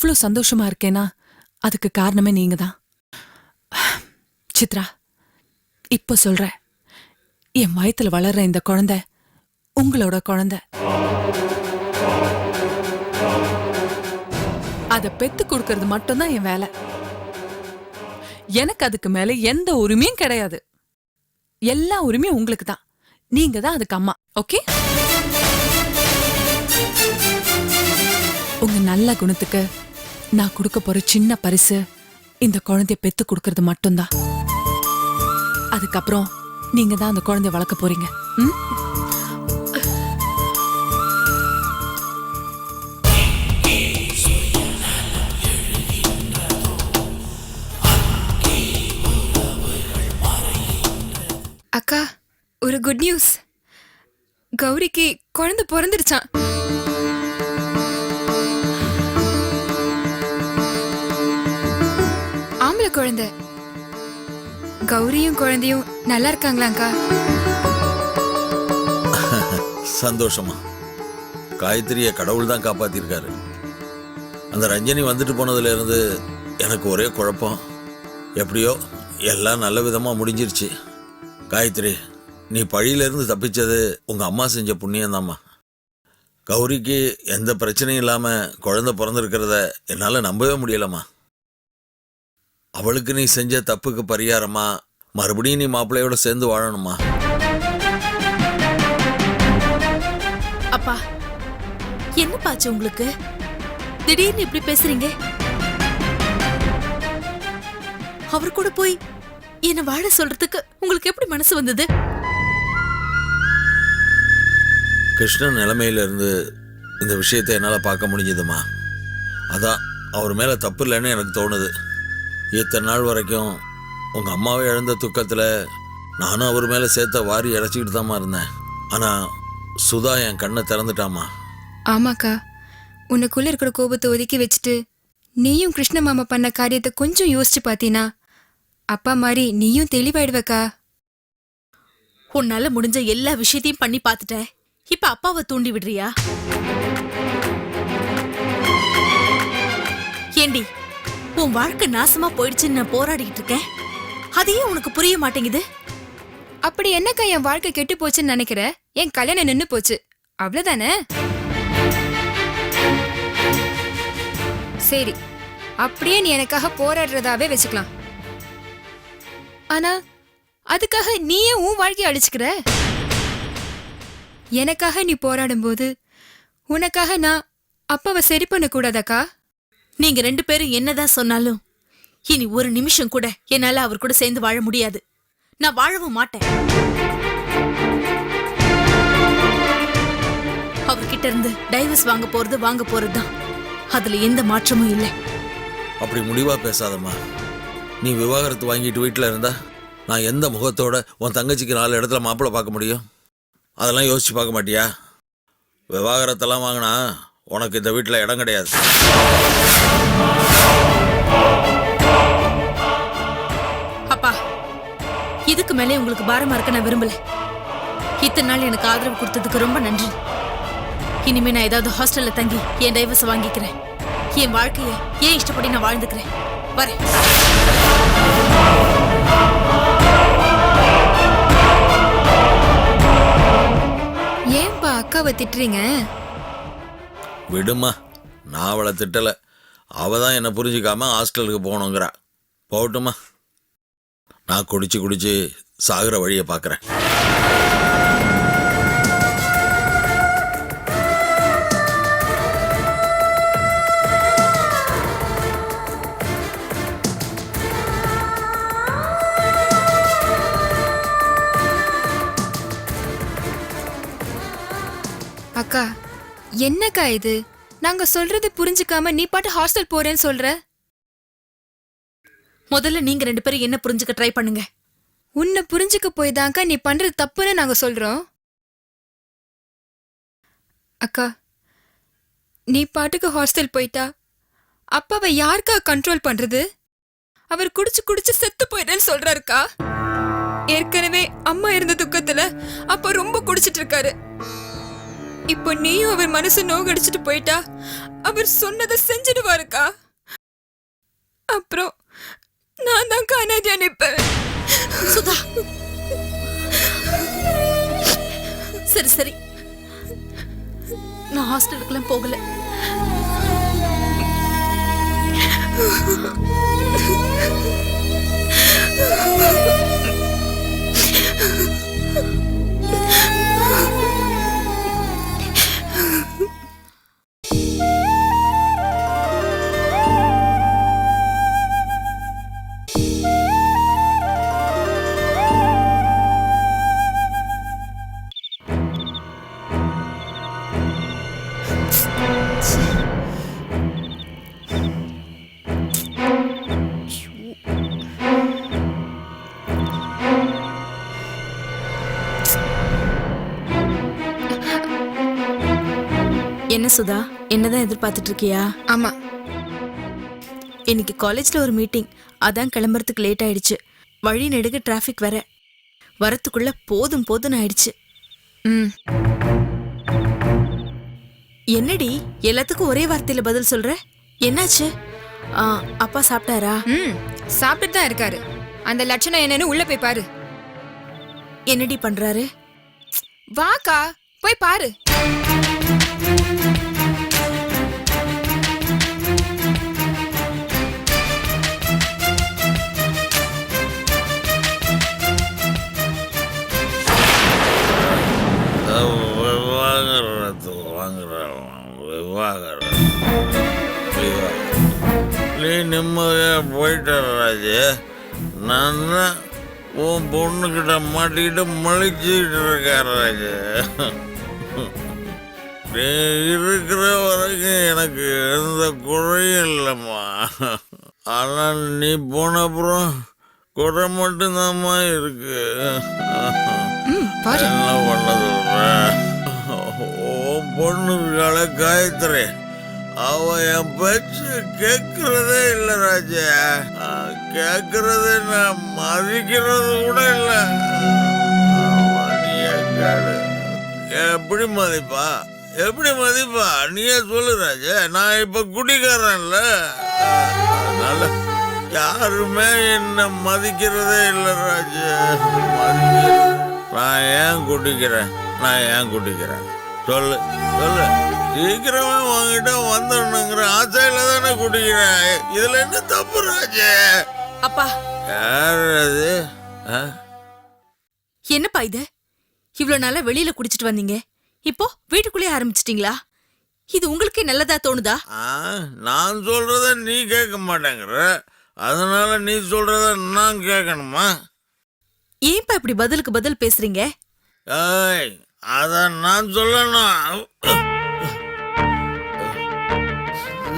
இவ்வளோ சந்தோஷமா இருக்கேனா? அதுக்கு காரணமே நீங்க தான் சித்ரா இப்போ சொல்ற. என் வயித்துல வளர்ற இந்த குழந்தை உங்களோட குழந்தை. அதை பெத்து கொடுக்கறது மட்டும்தான் என் வேலை. எனக்கு அதுக்கு மேல எந்த உரிமையும் கிடையாது. எல்லா உரிமையும் உங்களுக்கு தான் நீங்க தான் அதுக்கு அம்மா ஓகே? உங்க நல்ல குணத்துக்கு நான் கொடுக்க போற சின்ன பரிசு இந்த குழந்தைய பெத்து கொடுக்கறது மட்டும்தான். அதுக்கப்புறம் நீங்க தான் அந்த குழந்தைய வளர்க்க போறீங்க. அக்கா ஒரு குட் நியூஸ் கௌரிக்கு குழந்தை பிறந்துடுச்சான் ஒரு குழந்தை. கௌரியும் குழந்தையும் நல்லா இருக்காங்களாங்கா சந்தோஷமா. காயத்ரிய கடவுள் தான் காப்பாத்திருக்காரு. அந்த ரஞ்சனி வந்துட்டு போனதுல இருந்து எனக்கு ஒரே குழப்பம். எப்படியோ எல்லாம் நல்ல விதமா முடிஞ்சிருச்சு. காயத்ரி நீ பழியிலிருந்து தப்பிச்சது உங்க அம்மா செஞ்ச புண்ணியம்தாம்மா. கௌரிக்கு எந்த பிரச்சனையும் இல்லாம குழந்தை பிறந்திருக்கிறத என்னால நம்பவே முடியலம்மா. அவளுக்கு நீ செஞ்ச தப்புக்கு பரிகாரமா? மறுபடியும் நீ மாப்பிள்ளையோட சேர்ந்து வாழணுமா? அப்பா என்ன பாச்சு உங்களுக்கு? திடீர்னு இப்படி பேசுறீங்க? அவர் கூட போய் என்ன வாழ சொல்றதுக்கு உங்களுக்கு எப்படி மனசு வந்தது? கிருஷ்ணன் நிலைமையில இருந்து இந்த விஷயத்தை என்னால் பார்க்க முடிஞ்சதுமா? அதான் அவர் மேலே தப்பு இல்லைன்னு எனக்கு தோணுது. இத்தனை நாள் வரைக்கும் உங்கள் அம்மாவை இழந்த துக்கத்தில் நானும் அவர் மேலே சேர்த்த வாரி இறச்சிக்கிட்டு தாம்மா இருந்தேன். ஆனால் சுதா என் கண்ணை திறந்துட்டாமா ஆமாக்கா. உனக்குள்ள இருக்கிற கோபத்தை ஒதுக்கி வச்சுட்டு நீயும் கிருஷ்ண மாமா பண்ண காரியத்தை கொஞ்சம் யோசிச்சு பாத்தீனா அப்பா மாதிரி நீயும் தெளிவாயிடுவக்கா. உன்னால முடிஞ்ச எல்லா விஷயத்தையும் பண்ணி பார்த்துட்ட இப்ப அப்பாவை தூண்டி விடுறியா? ஏண்டி உன் வாழ்க்கை நாசமா போயிடுச்சுன்னு நான் போராடிக்கிட்டு இருக்கேன். அதையே உனக்கு புரிய மாட்டேங்குது? அப்படி என்னக்கா என் வாழ்க்கை கெட்டு போச்சுன்னு நினைக்கிற? என் கல்யாணம் நின்னு போச்சு. அவ்வளவுதானே? சரி அப்படியே நீ எனக்காக போராடுறதாவே வச்சுக்கலாம். ஆனா அதுக்காக நீயே உன் வாழ்க்கைய அழிச்சுக்கிற? எனக்காக நீ போராடும் போது உனக்காக நான் அப்பாவை சரி பண்ண கூடாதாக்கா நீங்க ரெண்டு பேரும் என்னதான் சொன்னாலும் இனி ஒரு நிமிஷம் கூட என்னால அவர் கூட சேர்ந்து வாழ முடியாது. நான் வாழவும் மாட்டேன். அவர்கிட்ட இருந்து டைவர்ஸ் வாங்க போறது வாங்க போறதுதான் அதுல எந்த மாற்றமும் இல்லை. அப்படி முடிவாக பேசாதம்மா. நீ விவாகரத்து வாங்கிட்டு வீட்டில் இருந்தா நான் எந்த முகத்தோட உன் தங்கச்சிக்கு நாலு இடத்துல மாப்பிள்ளை பார்க்க முடியும்? அதெல்லாம் யோசிச்சு பார்க்க மாட்டியா? விவாகரத்தெல்லாம் வாங்கினா உனக்கு இந்த வீட்டில் இடம் கிடையாது. அப்பா இதுக்கு மேலே உங்களுக்கு பாரமா இருக்க நான் விரும்பல. இத்தனை நாள் எனக்கு ஆதரவு கொடுத்ததுக்கு ரொம்ப நன்றி. இனிமே நான் ஏதாவது ஹாஸ்டல்ல தங்கி என் டைவர்ஸ் வாங்கிக்கிறேன். என் வாழ்க்கைய ஏன் இஷ்டப்படி நான் வாழ்ந்துக்கிறேன்? வரேன். ஏன்பா அக்காவை திட்டுறீங்க? விடுமா? நான் அவளை திட்டலை. அவள் தான் என்னை புரிஞ்சுக்காம ஹாஸ்டலுக்கு போகணுங்கிறா. போகட்டுமா? நான் குடிச்சு குடிச்சு சாகுற வழியை பார்க்குறேன். அக்கா என்னக்கா இது? நாங்க சொல்றது புரிஞ்சுக்காம நீ பாட்டு ஹாஸ்டல் போறேன்னு சொல்ற? முதல்ல நீங்க ரெண்டு பேரும் என்ன புரிஞ்சுக்க ட்ரை பண்ணுங்க. உன்னை புரிஞ்சுக்க போய் தான்க்கா நீ பண்றது தப்புன்னு நாங்க சொல்றோம். அக்கா நீ பாட்டுக்கு ஹாஸ்டல் போயிட்டா அப்பாவை யாருக்கா கண்ட்ரோல் பண்றது? அவர் குடிச்சு குடிச்சு செத்து போயிடுறேன்னு சொல்றாருக்கா? ஏற்கனவே அம்மா இருந்த துக்கத்துல அப்பா ரொம்ப குடிச்சிட்டு இருக்காரு. இப்போ நீயும் அவர் மனசு நோகடிச்சிட்டு போயிட்டா? அவர் சொன்னதை செஞ்சிடுவாருக்கா? அப்புறம் நான் தான் காணாதியா நிப்பேன் சுதா. சரி சரி. நான் ஹாஸ்டலுக்குலாம் போகல. என்ன சுதா என்னதான் எதிர்பார்த்துட்டு இருக்கியா ஆமா. இன்னைக்கு காலேஜ்ல ஒரு மீட்டிங் அதான் கிளம்புறதுக்கு லேட் ஆயிடுச்சு. வழி நெடுக டிராஃபிக் வர வரத்துக்குள்ள போதும் போதும் ஆயிடுச்சு. ம். என்னடி எல்லாத்துக்கும் ஒரே வார்த்தையில பதில் சொல்ற? என்னாச்சு? ஆ, அப்பா சாப்பிட்டாரா? ம் சாப்பிட்டுட்டு தான் இருக்காரு. அந்த லட்சணம் என்னன்னு உள்ள போய் பாரு. என்னடி பண்றாரு? வாக்கா போய் பாரு. நிம்மதியாக போயிட்ட ராஜு நான் தான் உன் பொண்ணுக்கிட்ட மாட்டிக்கிட்டு மலிச்சுக்கிட்டு இருக்கேன் ராஜு. நீ இருக்கிற வரைக்கும் எனக்கு எந்த குறையும் இல்லைம்மா. ஆனால் நீ போன அப்புறம் குறை மட்டும்தாம்மா இருக்கு. என்ன பண்ண சொல்ற? உன் பொண்ணு இருக்காள காயத்ரி அவ என் பேச்சு கேட்கறதே இல்ல ராஜா. கேட்கறதே நான் மதிக்கிறது கூட இல்லை. எப்படி மதிப்பா? எப்படி மதிப்பா? நீயே சொல்லு ராஜா. நான் இப்ப குடிக்காரன்ல அதனால யாருமே என்ன மதிக்கிறதே இல்லை ராஜா. நான் ஏன் குடிக்கிறேன்? நான் ஏன் குடிக்கிறேன்? சொல்லு சொல்லு. சீக்கிரமே உங்ககிட்ட வந்துடணுங்கிற ஆசையில தானே குடிக்கிறேன். இதுல என்ன தப்பு ராஜே? அப்பா. யார் அது? என்னப்பா இது? இவ்வளவு நாளா வெளியில குடிச்சிட்டு வந்தீங்க. இப்போ வீட்டுக்குள்ளேயே ஆரம்பிச்சிட்டீங்களா? இது உங்களுக்கே நல்லதா தோணுதா? நான் சொல்றத நீ கேட்க மாட்டேங்கிற. அதனால நீ சொல்றத நான் கேட்கணுமா? ஏன்பா இப்படி பதிலுக்கு பதில் பேசுறீங்க? ஏய் அத நான் சொல்லணும்.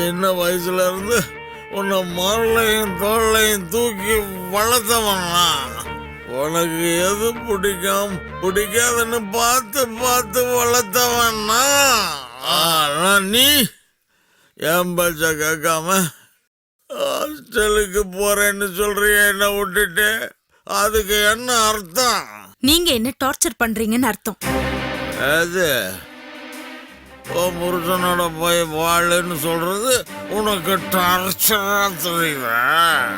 சின்ன வயசுல இருந்து உன்னை மாரலையும் தோல்லையும் தூக்கி வளர்த்தவனா? உனக்கு எது பிடிக்கும்? பிடிக்காதுன்னு பார்த்து பார்த்து வளர்த்தவனா? ஆனா நீ என் பச்ச கேட்காம ஹாஸ்டலுக்கு போறேன்னு சொல்றிய என்ன விட்டுட்டு? அதுக்கு என்ன அர்த்தம்? நீங்க என்ன டார்ச்சர் பண்றீங்கன்னு அர்த்தம். அது புருஷனோட போய் வாழுன்னு சொல்றது உனக்கு டார்ச்சரா தெரியுதா?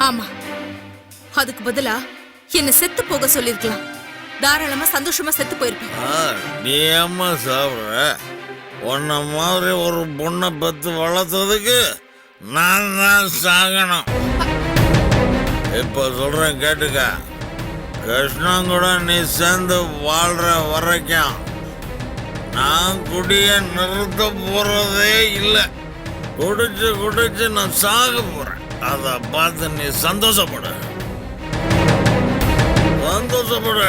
ஆமா. அதுக்கு பதிலா என்ன செத்து போக சொல்லிருக்கலாம் தாராளமா சந்தோஷமா செத்து போயிருப்பேன். நீ ஏம்மா சாப்பிட்ற உன்ன மாதிரி ஒரு பொண்ணை பெத்து வளர்த்ததுக்கு நான் தான் சாகணும். இப்போ சொல்றேன் கேட்டுக்க. கிருஷ்ணன் கூட நீ சேர்ந்து வாழ்ற வரைக்கும் நான் குடிய நிறுத்த போறதே இல்லை. குடிச்சு குடிச்சு நான் சாக போறேன். அதை பார்த்து நீ சந்தோஷப்படு. சந்தோஷப்படு.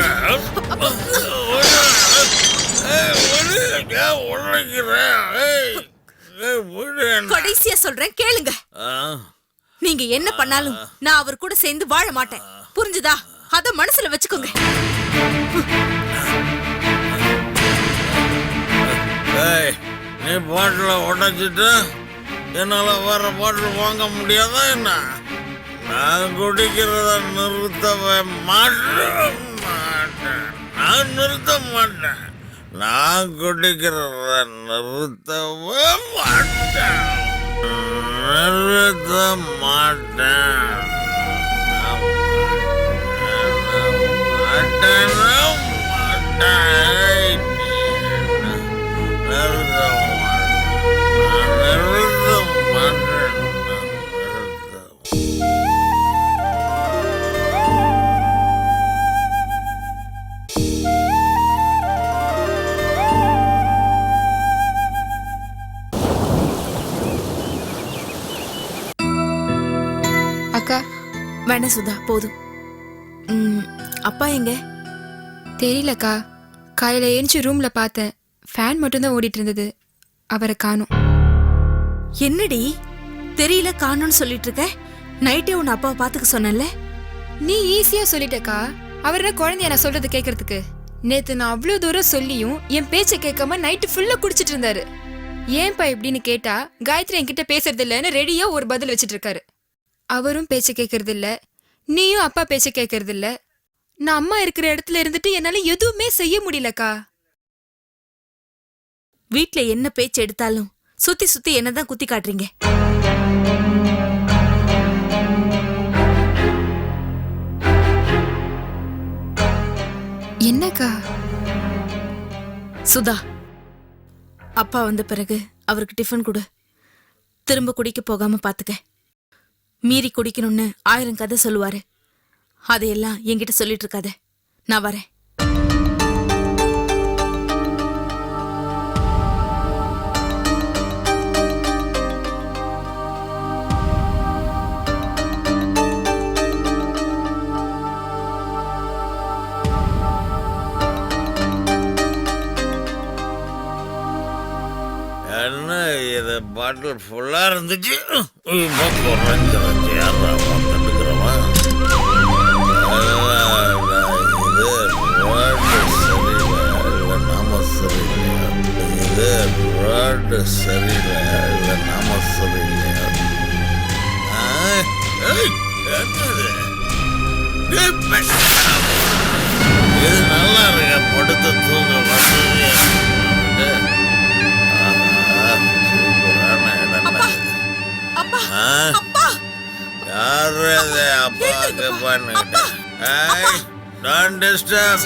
கடைசியா சொல்றேன் கேளுங்க. நீங்க என்ன பண்ணாலும் நான் அவர் கூட சேர்ந்து வாழ மாட்டேன். புரிஞ்சுதா? அத மனசுல வச்சுக்கோங்க. நீ பாட்டிலை உடைச்சிட்டு என்னால் வேற பாட்டில் வாங்க முடியாதா என்ன? நான் குடிக்கிறத நிறுத்தவே மாட்டேன் மாட்டேன். நான் நிறுத்த மாட்டேன். நான் குடிக்கிறத நிறுத்தவே மாட்டேன். நிறுத்த மாட்டேன். மாட்டேன், மாட்டேன். அக்கா. வேணாம் சுதா போதும். அப்பா எங்க? தெரியலக்கா. காலையில ஏஞ்சி ரூம்ல பார்த்தேன். ஃபேன் மட்டும்தான் ஓடிட்டு இருந்தது அவரை காணும். என்னடி? தெரியல காணோன்னு சொல்லிட்டு இருக்க நைட்டே உன் அப்பாவை பாத்துக்க சொன்னேன்ல? நீ ஈஸியா சொல்லிட்டக்கா. அவர் என்ன குழந்தைய நான் சொல்றது கேட்கறதுக்கு நேத்து நான் அவ்வளவு தூரம் சொல்லியும் என் பேச்சை கேட்காம நைட்டு ஃபுல்லா குடிச்சிட்டு இருந்தாரு ஏன்பா இப்படின்னு கேட்டா காயத்ரி என்கிட்ட பேசுறது இல்லைன்னு ரெடியா ஒரு பதில் வச்சிட்டு இருக்காரு அவரும் பேச்ச கேட்கறது இல்ல நீயும் அப்பா பேச்ச கேட்கறது இல்ல நான் அம்மா இருக்கிற இடத்துல இருந்துட்டு என்னால எதுவுமே செய்ய முடியலக்கா. வீட்ல என்ன பேச்சு எடுத்தாலும் சுத்தி சுத்தி என்னதான் குத்தி காட்டுறீங்க? என்னக்கா? சுதா அப்பா வந்த பிறகு அவருக்கு டிஃபன் கொடு. திரும்ப குடிக்க போகாம பாத்துக்க. மீறி குடிக்கணும்னு ஆயிரம் கதை சொல்லுவாரு. அதையெல்லாம் என்கிட்ட சொல்லிட்டு இருக்காத. நான் வரேன். இது பாட்டில் ஃபுல்லாக இருந்துச்சு இப்போ குறைஞ்சிருச்சு யாரா தடுக்கிறவன் இது ரோடு சரியில்லை. இல்லை நாம சரியில்லையா இது ரோடு சரியில்லை. இல்லை நாம சரியில்லையா என்னது? இது நல்லா இருக்க படுத்து தூங்க வசதியா. யாரு அது அப்பாவுக்கு பண்ணிக்கிட்டேன் டோன்ட் டிஸ்டர்ப்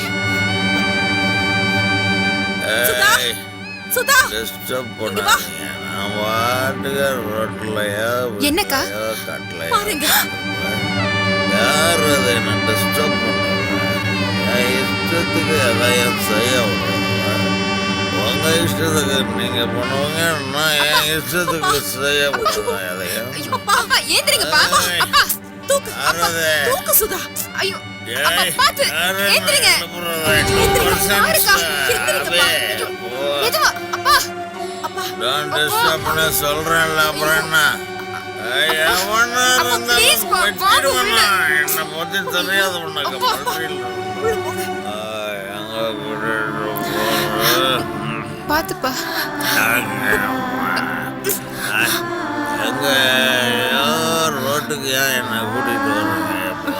டிஸ்டர்ப் பண்ணாதீங்க. நான் பாட்டுக்கு ரோட்லயோ என்னக்கா? கட்டிலையோ பாருங்க. யார் அதை என்ன டிஸ்டர்ப் பண்ணுறேன் இஷ்டத்துக்கு எதையும் செய்ய விடுறேன் உங்க இஷ்டத்துக்கு நீங்க பண்ணுவாங்க நான் என் இஷ்டத்துக்கு செய்ய விடுறேன் எதையும் அப்பா ஏந்திரிங்கப்பா ஏய், அப்பா தூக்கு அது? தூக்கு சுதா ஐயோ அப்பா, பாத்து. ஏந்திரிங்க. ஏந்திரிங்க. ஏந்திரிங்கப்பா. மெதுவா அப்பா அப்பா Don't disturb ன்னு சொல்றேன்ல, அப்புறம் என்ன? எவனா அப்பா, இருந்தாலும் என்னை பத்தி தெரியாது உனக்கு அப்பா, அப்பா. பாத்துப்பா. எங்க ரோட்டுக்கு ஏன் என்னை கூட்டிட்டு வர்றீங்க? இப்போ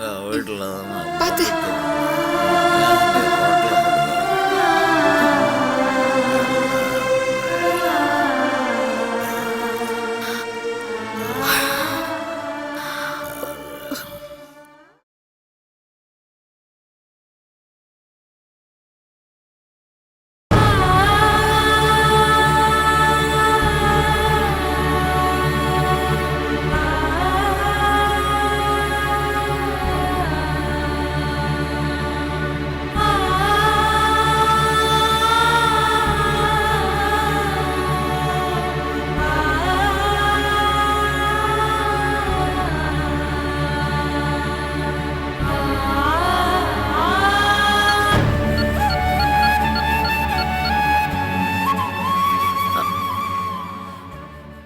நான் வீட்டில் தானே பாத்து.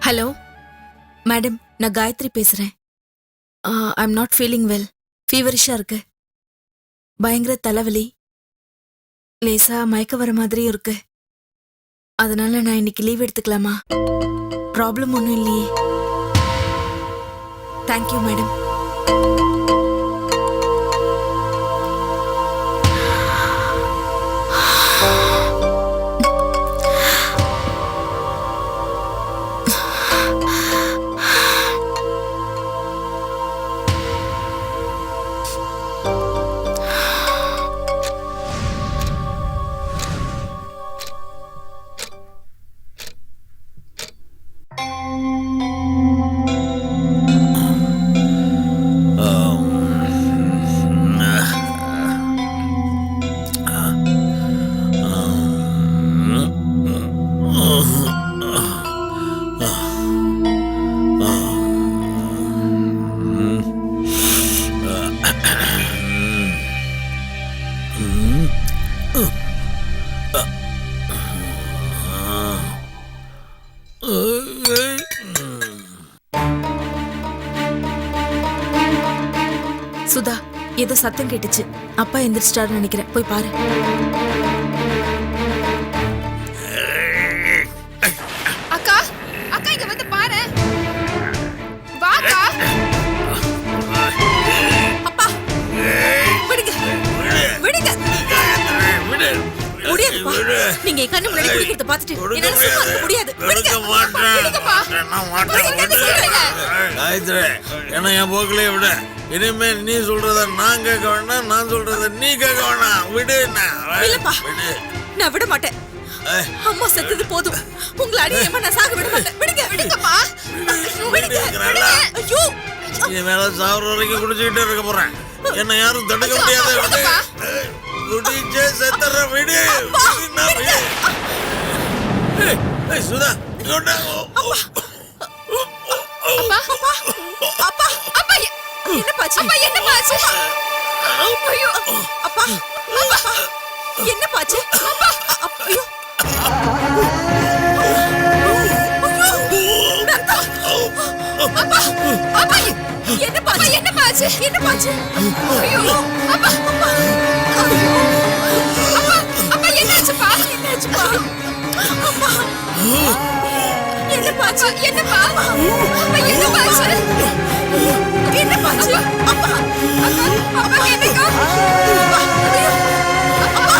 ஹலோ மேடம் நான் காயத்ரி பேசுறேன். I am not feeling well ஃபீவரிஷா இருக்கு. பயங்கர தலைவலி. லேசா மயக்க வர மாதிரியும் இருக்கு. அதனால நான் இன்னைக்கு லீவ் எடுத்துக்கலாமா? ப்ராப்ளம் ஒன்றும் இல்லையே. தேங்க்யூ மேடம் சத்தம் கேட்டுச்சு. அப்பா எந்திரிச்சிட்டாருன்னு நினைக்கிறேன். போய் பாரு. நீங்க கண்ணு முன்னாடி குடிக்கிறத பார்த்துட்டு என்னால சும்மா இருக்க முடியாது. விடுங்க விடுங்கப்பா. காயத்ரி என்ன என் போக்கிலே விட. இனிமே நீ சொல்றத நான் கேட்க வேண்டாம் நான் சொல்றத நீ கேட்க வேண்டாம். விடு. இல்லப்பா. நான் விட மாட்டேன். அம்மா செத்தது போதும். உங்களை அடியேமா நான் சாக விட மாட்டேன். விடுங்க விடுங்கப்பா. விடுங்க. ஐயோ. இனிமேல சாவர வரைக்கும் குடிச்சுக்கிட்டே இருக்க போறேன். என்ன யாரும் தடுக்க முடியாது குடிச்சே செத்துற விடு. விடுன்னா விடு. ஏய், ஏய், சுதா இங்க வா. அப்பா. அப்பா அப்பா. எ- என்னப்பாச்சு அப்பா ஐயோ அப்பா அப்பா. என்னப்பாச்சு அப்பா அ- ஐயோ அப்பா எ- என்னப்பாச்சு என்னப்பாச்சு என்னப்பாச்சு ஐயோ அப்பா அப்பா. அப்பா என்னாச்சுப்பா? என்னாச்சுப்பா? அப்பா. என்னப்பாச்சு என்னப்பா? அப்பா என்னப்பாச்சு என்னப்பாச்சு அப்பா அப்பா என்னக்கா? அப்பா அப்பா.